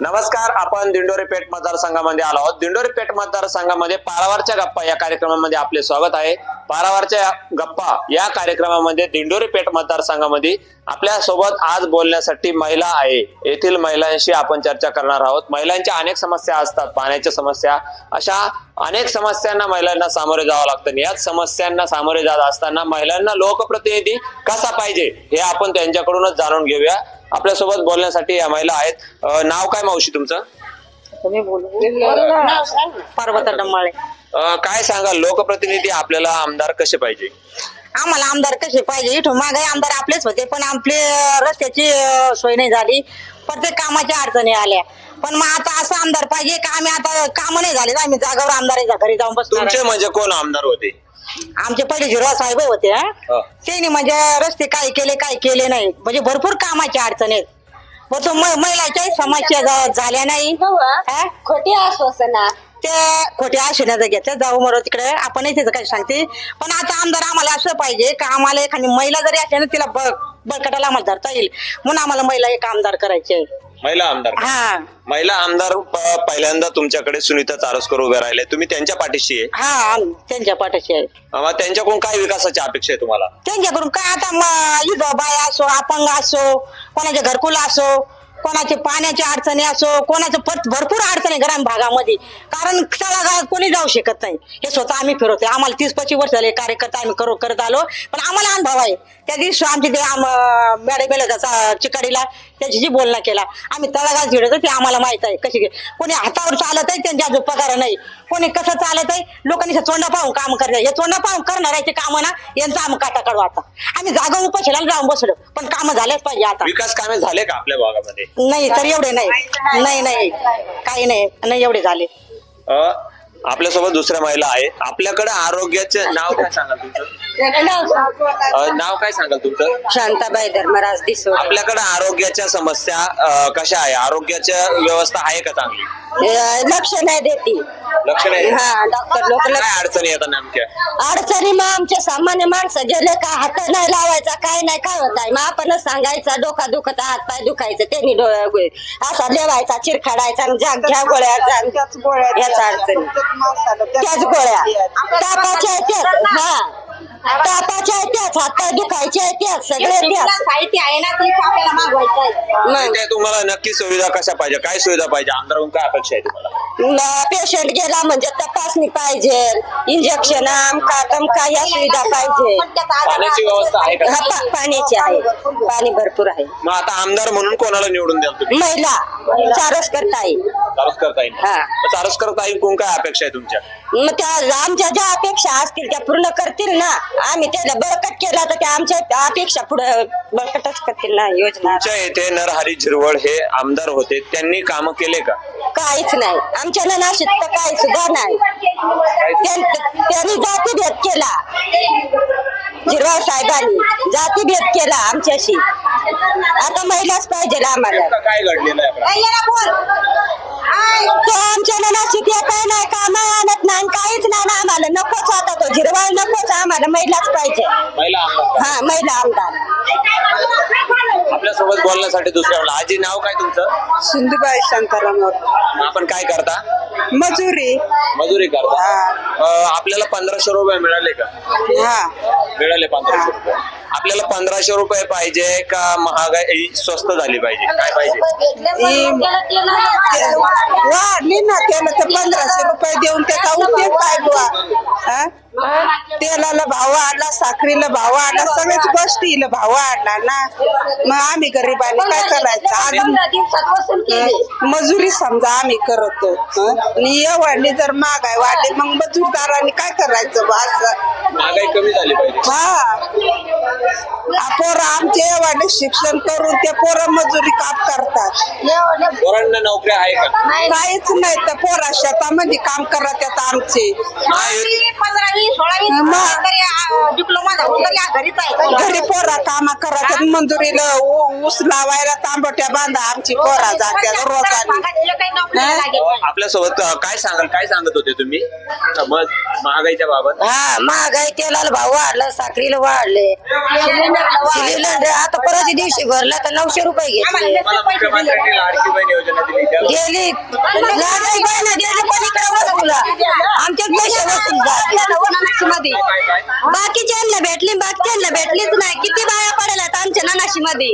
नमस्कार आपण दिंडोरी पेठ मतदारसंघामध्ये आलो आहोत. दिंडोरी पेठ मतदारसंघामध्ये पारावारच्या गप्पा या कार्यक्रमामध्ये आपले स्वागत आहे. पारावारच्या गप्पा या कार्यक्रमामध्ये दिंडोरी पेठ मतदारसंघामध्ये आपल्यासोबत आज बोलण्यासाठी महिला आहे. येथील महिलांशी आपण चर्चा करणार आहोत. महिलांच्या अनेक समस्या असतात. पाण्याच्या समस्या अशा अनेक समस्यांना महिलांना सामोरे जावं लागतं आणि याच समस्यांना सामोरे जात असताना महिलांना लोकप्रतिनिधी कसा पाहिजे हे आपण त्यांच्याकडूनच जाणून घेऊया. आपल्यासोबत बोलण्यासाठी या महिला आहेत. नाव काय मावशी तुमचं? तुम्ही बोलू. पर्वत डमाळे अं, काय सांगा लोकप्रतिनिधी आपल्याला आमदार कसे पाहिजे? आम्हाला आमदार कसे पाहिजे? इथून मागे आमदार आपलेच होते पण आपले अं, रस्त्याची अं, सोय नाही झाली. प्रत्येक कामाच्या अडचणी आल्या. पण मग आता असं आमदार पाहिजे का? आम्ही आता काम नाही झाले आम्ही जागावर आमदाराच्या घरी जाऊन बसणार तुमचे म्हणजे कोण आमदार होते? आमचे पहिले झिरवा साहेब होते हा. हा. त्यांनी म्हणजे रस्ते काय केले काय केले नाही. म्हणजे भरपूर कामाच्या अडचणी आहेत. पण तो म- महिलाच्याही समस्या झा- झाल्या नाही. हा? खोटी आश्वासना. ते खोटे आशिण्याचं घेतलं जाऊ मरो तिकडे. आपणही त्याचं काही सांगते. पण आता आमदार आम्हाला असं पाहिजे का आम्हाला एखादी महिला जरी असली ना तिला बळकटाला आम्हाला धरता येईल. म्हणून आम्हाला महिला एक आमदार करायचे. आहे. महिला आमदार. हा. महिला आमदार प- पहिल्यांदा तुमच्याकडे सुनीता चारसकर उभे राहिले. तुम्ही त्यांच्या पाठीशी आहे? हा आम- त्यांच्या पाठाशी आहे. मग त्यांच्याकडून काय विकासाची अपेक्षा आहे तुम्हाला? त्यांच्याकडून काय आता म- इथं बाय असो अपंग असो कोणाचे घरकुल असो कोणाचे पाण्याच्या अडचणी असो कोणाचं पत- भरपूर अडचणी ग्रामीण भागामध्ये. कारण तळागाळात कोणी जाऊ शकत नाही. हे स्वतः आम्ही फिरवतोय. आम्हाला तीस पस्तीस वर्ष झाले कार्यकर्ता आम्ही करू करत आलो. पण आम्हाला अनुभव आहे. त्या दिवशी आमची ते आम- मॅडम गेलं त्याचा चिकाडीला. जी बोलणं केला. आम्ही तळागाळात फिरतो ते आम्हाला माहीत आहे. कशी कोणी हातावर चालत आहे त्यांच्या पगार नाही. कोणी कसं चालत आहे? लोकांनी तोंडा पाहून काम करतात हे तोंडा पाहून करणाऱ्याचे काम ना यांचा आम्ही काटा काढू आता. आम्ही जागा उपाशीला जाऊन बसलो. पण काम झालेच पाहिजे आता. विकास कामे झाले का आपल्या भागामध्ये? नाही तर एवढे नाही. नाही नाही. काही नाही. नाही एवढे झाले. अ, आपल्यासोबत दुसऱ्या महिला आहे. आपल्याकडे आरोग्याचे नाव काय सांगाल तुमचं? अ, नाव काय सांगाल तुमचं? शांताबाई धर्मराज दिसो आपल्याकडे आरोग्याच्या समस्या अ, कशा आहे? आरोग्याच्या व्यवस्था आहे का चांगली? लक्ष नाही देते लक्ष नाही. हा डॉक्टर लोक काय अडचणी येतात नेमक्या? अडचणी मग आमचे सामान्य माणसं गेले का हात नाही लावायचा काय नाही काय होत आहे? मग आपणच सांगायचं डोका दुखत हात पाय दुखायचं त्यांनी डोळ्या गोळी असा लेवायचा चिरखाडायचा आणि घ्या गोळ्या जा- अडचणी. त्याच गोळ्या. तापाच्या आहेत त्याच हा. तापाच्या आहेत त्याच हात पाय दुखायचे आहेत त्याच सगळे त्याच साहित्य आहे ना ते आपल्याला मागवायचं आहे मग ते तुम्हाला नक्की सुविधा कशा पाहिजे काय सुविधा पाहिजे आमदारहून काय अपेक्षा आहे तुम्हाला? पेशंट गेला म्हणजे तपासणी पाहिजे इंजेक्शन आमका तमका या सुविधा पाहिजे. पाण्याची व्यवस्था आहे का? हा, पा- पाण्याची आहे. पाणी भरपूर आहे. मग आता आमदार म्हणून कोणाला निवडून द्याल तुम्ही? महिला चारच करता येईल चारसकर ताई हा. चारसकर ताईंकडून काय अपेक्षा आहे तुमच्या? मग त्या आमच्या ज्या अपेक्षा असतील त्या पूर्ण करतील ना. आम्ही त्याला बळकट केला तर त्या आमच्या अपेक्षा पुढे बळकटच करतील ना योजना. तुमच्या येथे नरहरी झिरवळ हे आमदार होते. त्यांनी काम केले का? काहीच नाही. आमच्या ननाशीत तर काही सुद्धा नाही. त्यां- त्यांनी जातीभेद केला. झिरवा साहेबांनी जातीभेद केला आमच्याशी. आता महिलाच पाहिजे आम्हाला. काय घडलेलं आहे? आपलं? तो आमच्या ननाशीत काय नाही काम आणत नाही काहीच नाही ना आम्हाला. नकोच आता तो झिरवा नकोच आम्हाला. महिलाच पाहिजे. महिला आमदार. हा महिला आमदार. आपल्यासोबत बोलण्यासाठी दुसऱ्या वेळेला आजी नाव काय तुमचं? सिंधुबाई शांताराम आपण काय करता? मजुरी. मजुरी करता. अं, आपल्याला पंधराशे रुपये मिळाले का? हा. मिळाले पंधराशे रुपये. आपल्याला पंधराशे रुपये पाहिजे का महागाई स्वस्त झाली पाहिजे? काय पाहिजे? वाढली ना त्याला तर पंधराशे रुपये देऊन त्याचा उपयोग काय बुवा? हा? तेलाला भाव वाढला साखरीला भाव वाढला सगळ्याच गोष्टीला भाव वाढला ना. मग आम्ही गरिबांनी काय करायचं? अजून हं? मजुरी समजा आम्ही करतो? आणि वाढली जर महागाई वाढली मग मजूरदारांनी काय करायचं महागाई कमी झाली पाहिजे. हा. पोरं आमचे वाढले शिक्षण करून ते पोरं मजुरी काम करतात. पोरांना नोकऱ्या आहे का? काहीच नाही तर पोरा शेतामध्ये काम करत आहेत घरी पोरा काम करत आहेत मंजुरीला ऊस लावायला तांबट्या बांधा आमची पोरा जात्यात रोजानी आपल्यासोबत अं, काय सांगाल काय सांगत होते तुम्ही? मग महागाईच्या बाबत. हा महागाई तेलाला भाव वाढला साखरीला वाढले. सिलेंडर आता परवाच्या दिवशी भरला तर नऊशे रुपये घेतले. गेली. लाडकी बहीण गेली पलीकडे वस्तूला. आमच्याच पैसे वसूल मध्ये भेटली बाकीच्यांना भेटलीच नाही. किती बाया पडेल आमच्या ननाशी मध्ये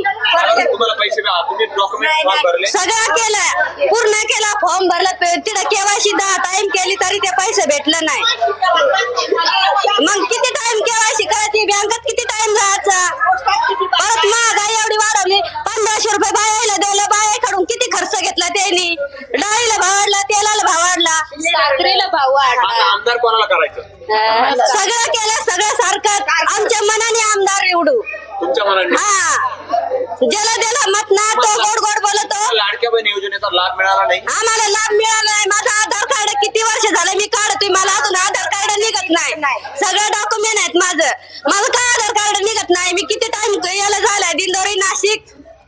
तुम्हाला पैसे तुम्ही डॉक्युमेंट भरले. सगळं केलं. पूर्ण केला फॉर्म भरला. पे- तिथं केवायसी दहा टाइम केली तरी ते पैसे भेटलं नाही. मग किती टाइम केवायसी करायची बँकेत किती टाइम जायचा? परत महागाई एवढी वाढवली. पंधराशे रुपये बायाला दिलं. बायाकडून किती खर्च घेतला त्यांनी? डाळीला भाव वाढला तेलाला भाव वाढला. साखरेला भाव आता वाढला आमदार कोणाला करायचं? सगळं केलं सगळं सारखं आमच्या मनाने आमदार निवडू तुमच्या मनाने हा ज्याला त्याला मत ना तो गोड गोड बोलतो लाडक्या बहीण योजनेचा लाभ मिळाला नाही आम्हाला लाभ मिळाला नाही माझं आधार कार्ड किती वर्ष झालं मी काढतोय मला अजून आधार कार्ड निघत नाही सगळं डॉक्युमेंट आहेत माझं. माझं काय आधार कार्ड निघत नाही? मी किती टाइम याला झालाय? दिंडोरी नाशिक.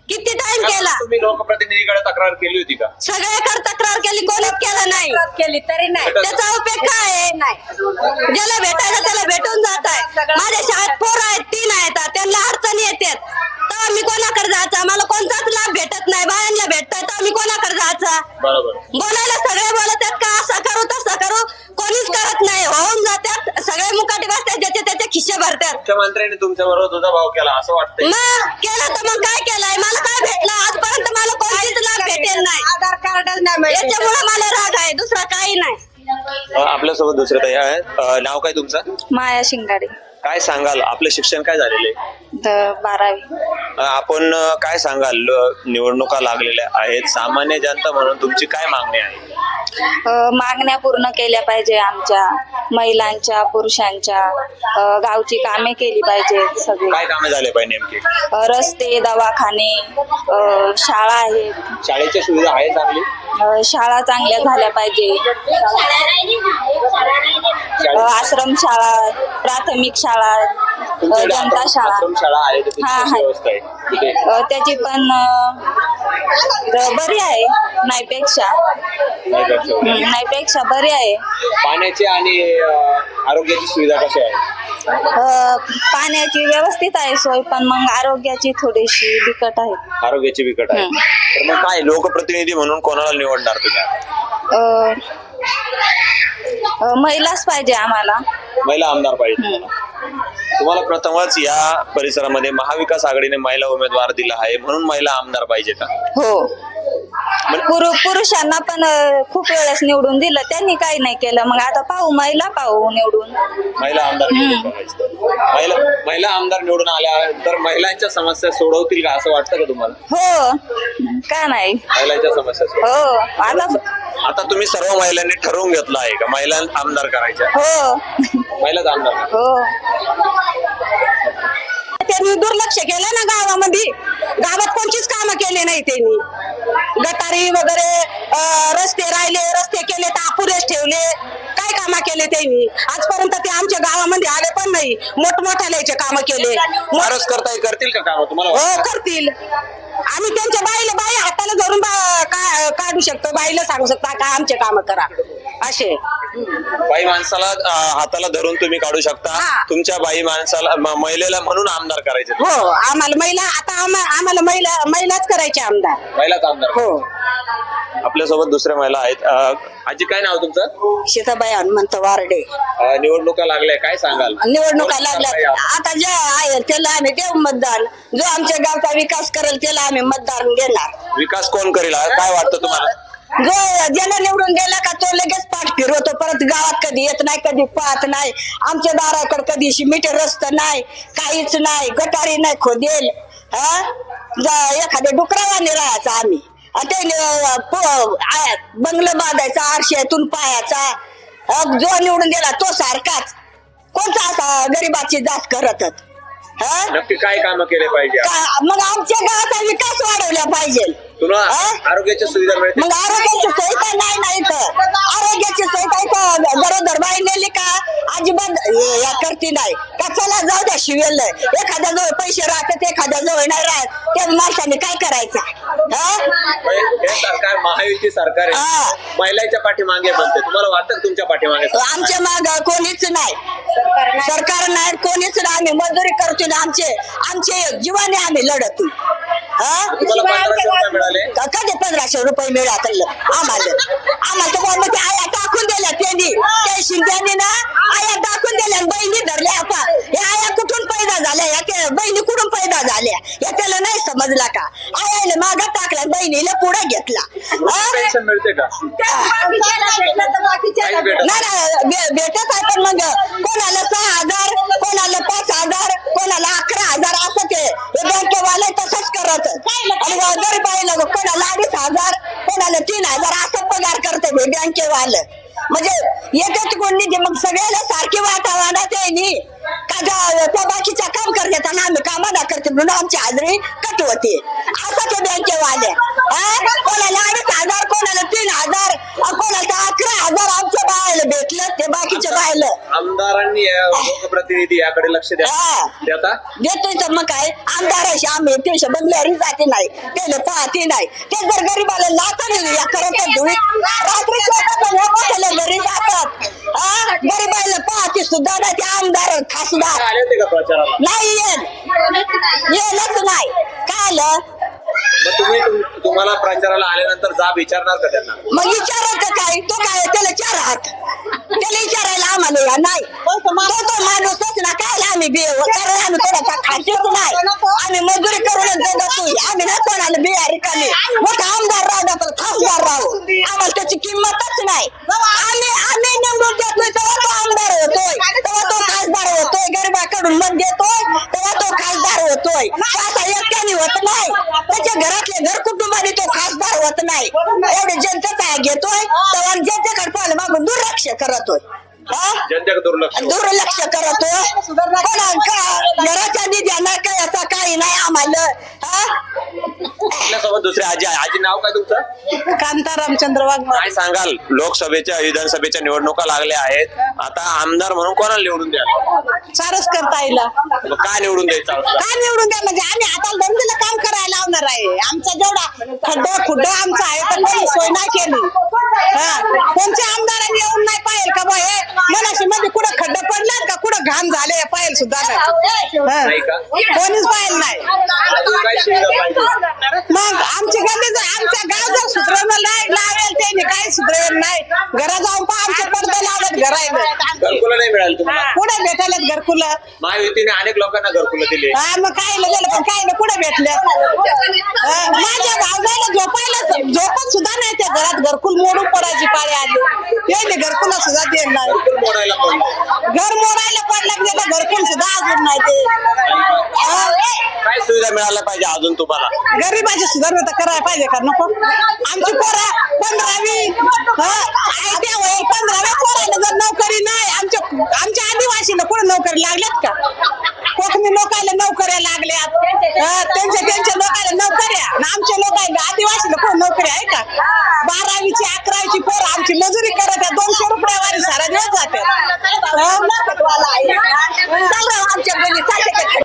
किती टाइम केला? तुम्ही लोकप्रतिनिधीकडे तक्रार केली होती का? सगळ्याकडे तक्रार केली कोणीच केलं नाही? केली तरी नाही. त्याचा उपयोग काय आहे? ज्याला भेटायचं त्याला भेटून जात आहे. माझ्या शाळेत पोर आहेत तीन आहेत. त्यांना अडचणी येतात. तेव्हा मी कोणाकडे जायचं? मला कोणताच लाभ भेटत नाही. बायांना भेटतोय तेव्हा मी कोणाकडे जायचं? बरोबर. बोलायला सगळे बोलतात का असं करू तसं करू कोणीच करत नाही होऊन जातात सगळे मुकाटी बसतात ज्याचे त्याचे मुख्यमंत्र्यांनी तुमच्या बरोबर तुझा भाव केला असं वाटतंय. मग केलं तर मग काय केलंय? मला काय भेटलं? आजपर्यंत मला कोणतीच लाभ भेटेल नाही. आधार कार्डच नाही याच्यामुळे मला राग आहे दुसरा काही नाही. अ, आपल्यासोबत दुसरे आहेत अ, नाव काय तुमचं? माया शिंगाडे. काय सांगाल? आपलं शिक्षण काय झालेलं आहे? द बारावी. आपण अ, काय सांगाल? ल- निवडणुका लागलेल्या आहेत. सामान्य जनता म्हणून तुमची काय मागणी आहे? अ, मागण्या पूर्ण केल्या पाहिजे आमच्या. महिलांच्या पुरुषांच्या. अ, गावची कामे केली पाहिजेत सगळी. काय कामे झाले पाहिजे नेमके? अ, रस्ते दवाखाने अ, शाळा आहेत. शाळेच्या सुविधा आहे चांगली? अ, शाळा चांगल्या झाल्या पाहिजे. अ, आश्रम शाळा प्राथमिक शाळा जनता शाळा शाळा आहे हा. व्यवस्था आहे अ, त्याची पण अ, बरी आहे नाहीपेक्षा सर? हम्म, नाहीपेक्षा बरी आहे पाण्याची आणि अ, आरोग्याची सुविधा कशी आहे अ, पाण्याची व्यवस्थित आहे सोय पण मग आरोग्याची थोडीशी बिकट आहे आरोग्याची बिकट आहे हम्म. तर मग काय लोकप्रतिनिधी म्हणून कोणाला निवडणार तुम्ही आता? अ, अ, महिलाच पाहिजे आम्हाला महिला आमदार पाहिजे तुम्हाला. तुम्हाला प्रथमच या परिसरामध्ये महाविकास आघाडीने महिला उमेदवार दिला आहे म्हणून महिला आमदार पाहिजे का? हो. पुरु पुरुषांना पण अ, खूप वेळेस निवडून दिलं. त्यांनी काही नाही केलं. मग आता पाहू महिला पाहू निवडून. महिला आमदार निवडून. महिला महिला आमदार निवडून आल्यानंतर महिलांच्या समस्या सोडवतील का? असं वाटतं का तुम्हाला? हो. का नाही? महिलांच्या समस्या सोडव हो. आता आता तुम्ही सर्व महिलांनी ठरवून घेतलं आहे का? महिला आमदार करायच्या? हो. महिलाच आमदार. हो. त्यांनी दुर्लक्ष केलं ना गावामध्ये. गावात कोणतीच कामं केले नाही त्यांनी. गटारी वगैरे रस्ते राहिले रस्ते केले तर अपुरेच ठेवले. काय कामं केले त्यांनी? आजपर्यंत ते आमच्या गावामध्ये आले पण नाही. मोठमोठ्याचे काम केले. फारच करतील का काम तुम्हाला हो? करतील. आम्ही त्यांच्या बाईला बाई हाताला धरून बा- का- काढू शकतो. बाईला सांगू शकता का आमचे काम करा. असे. बाई माणसाला अं, हाताला धरून तुम्ही काढू शकता. हा. तुमच्या बाई माणसाला म- महिलेला म्हणून आमदार करायचे. हो आम्हाला महिला आता आम्हा- आम्हाला महिला महिलाच करायचे आमदार. महिलाच आमदार. हो. आपल्यासोबत दुसऱ्या महिला आहेत. अं, आजी काय नाव तुमचं? सीताबाई हनुमंत वारडे. अं, निवडणुका लागल्या काय सांगाल? निवडणुका लागल्या? आता जे आहे त्याला आम्ही देऊ मतदान. जो आमच्या गावचा विकास करेल त्याला आम्ही मतदान देणार. विकास कोण करील? काय वाटतं तुम्हाला? जो ज्याला निवडून गेला का तो लगेच पाठ फिरवतो. परत गावात कधी येत नाही कधी पाहत नाही. आमच्या दाराकडे कधी मीटर रस्त नाही काहीच नाही गटारी नाही खोदेल. हा? जा- एखाद्या डुकरावाने राहायचं आम्ही. आणि ते अं, प- आ- बंगलं बांधायचा आरशातून पायाचा जो निवडून गेला तो सारखाच. कोणता असा गरीबाची जात हा? नक्की काय काम केले पाहिजे? मग आमच्या गावाचा विकास वाढवला पाहिजे. हा? आरोग्याची सुविधा मिळते. मग आरोग्याची सोय काय नाही नाही तर? आरोग्याची सोय काय तर? गरोदर बाई नेली का अजिबात या करती नाही. का चला जाऊ द्या शिवेल एखाद्या जवळ पैसे राहतात एखाद्या जवळ नाही राहत. त्या माणसाने काय करायचं? हा? हे सरकार महायुती सरकार हा. आहे महिलांच्या पाठीमागे म्हणते तुम्हाला वाटतं का तुमच्या पाठीमागे? आमच्या माग कोणीच नाही. सरकार नाही कोणीच नाही. आम्ही मजुरी करतो ना आमचे आमचे जीवाने आम्ही लढतो. हा? तुम्हाला पंधराशे रुपये मिळाले? का- कधी पंधराशे रुपये मिळालं आम्हाला. आम्हाला तर बोललं ते आया टाकून दिल्या त्यांनी. त्या शिंद्यानी ना आया टाकून दिल्या बहिणी धरल्या आता. या आया कुठून पैदा झाल्या? या बहिणी कुठून पैदा झाल्या? या त्याला नाही समजला का? आयाने मागं टाकला बहिणीला पुढे घेतला? पेन्शन मिळते का? गरीब कोणाला अडीच हजार कोणाला तीन हजार असं पगार करते मी बँकेवाल. म्हणजे एकच कोण नाही मग सगळ्याला सारखी वातावरणात आहे नी. का बाकीच्या काम करतात आणि आम्ही कामाला करते म्हणून आमची हाजरी कट होते. असं ते बँकेवाले. कोणाला अडीच हजार कोणाला तीन हजार अ, कोणाला हजार आमच्या बायला भेटलं ते बाकीच्या बायलं आमदारांनी लोकप्रतिनिधी याकडे लक्ष द्या. हा. देता? देतोय तर मग काय? आमदाराशी आम्ही ते बंगल्यारी जाते नाही. त्याला पाहते नाही. ते जर गरीबाला लाता नाही या करत धुळीत रात्री मोठ्याला घरी जातात. हा? गरीबाला पाहते सुद्धा नाही ते आमदार खासदार. आले होते का प्रचाराला? नाही येत. येलच नाही. काय आलं? मग तुम्ही तुम्हाला प्रचाराला आल्यानंतर जाब विचारणार का त्यांना? मग विचारायचं काय? तो काय त्याला चार हात. त्याला विचारायला आम्हाला या नाही. तो तो माणूसच ना. काय आम्ही बे कारण आम्ही कोणाचा खातेच नाही. आम्ही मजुरी करून जगतो आम्ही ना होत नाही. एवढे जनतेचा घेतोय. तेव्हा जनतेकडे पाहिलं मागून दुर्लक्ष करतोय. हा? दुर्लक्ष. दुर्लक्ष करतो कोणा घराच्या निधी काय असं काही नाही आम्हाला हा? आपल्यासोबत दुसरे आजी आहे. आजी नाव काय तुमचं? कांता रामचंद्र वाघमारे. काय सांगाल? लोकसभेच्या विधानसभेच्या निवडणुका लागल्या आहेत. आता आमदार म्हणून कोणाला निवडून द्या सारच करता येईल मग काय निवडून द्यायचं? काय निवडून द्या म्हणजे आम्ही आता धंद्याला काम करायला लावणार आहे. आमचा जेवढा खड्डा खुड्ड आमचा आहे तर काही सोय नाही केली. हा. कोणत्या आमदारांनी येऊन नाही पाहिजे का बा हे? मनाशी मध्ये कुठं खड्डे पडल्यात का? कुठं घाण झाले पाहिजे सुद्धा नाही. हा. नाही का? कोणीच पाहिजे नाही. त्यांनी जर आमच्या गाव जर सुधरवलं नाही लावेल त्यांनी काही सुधरेल नाही. घरा जाऊन पहा आमचे पडदे घरायला घरकुलं नाही मिळालं तुम्हाला. कुठे भेटायला घरकुलं? महायुतीने अनेक लोकांना घरकुलं दिले. हा मग काय गेलं? पण काय नाही कुठे भेटलं? हा, माझ्या भावजाला झोपायला झोपत सुद्धा नाही त्या घरात. घरकुल मोडून पडायची पाळी आली. ते घरकुला सुद्धा नाही. घरकुल मोडायला पडलं. घर मोडायला पडलं की त्याचं घरकुल सुद्धा अजून नाही ते. हा, काय सुविधा मिळाल्या पाहिजे अजून तुम्हाला? गरिबाची सुधारणा तर करायला पाहिजे का? नको? आमची पोरं पंधरावी आयत्या वय Yeah.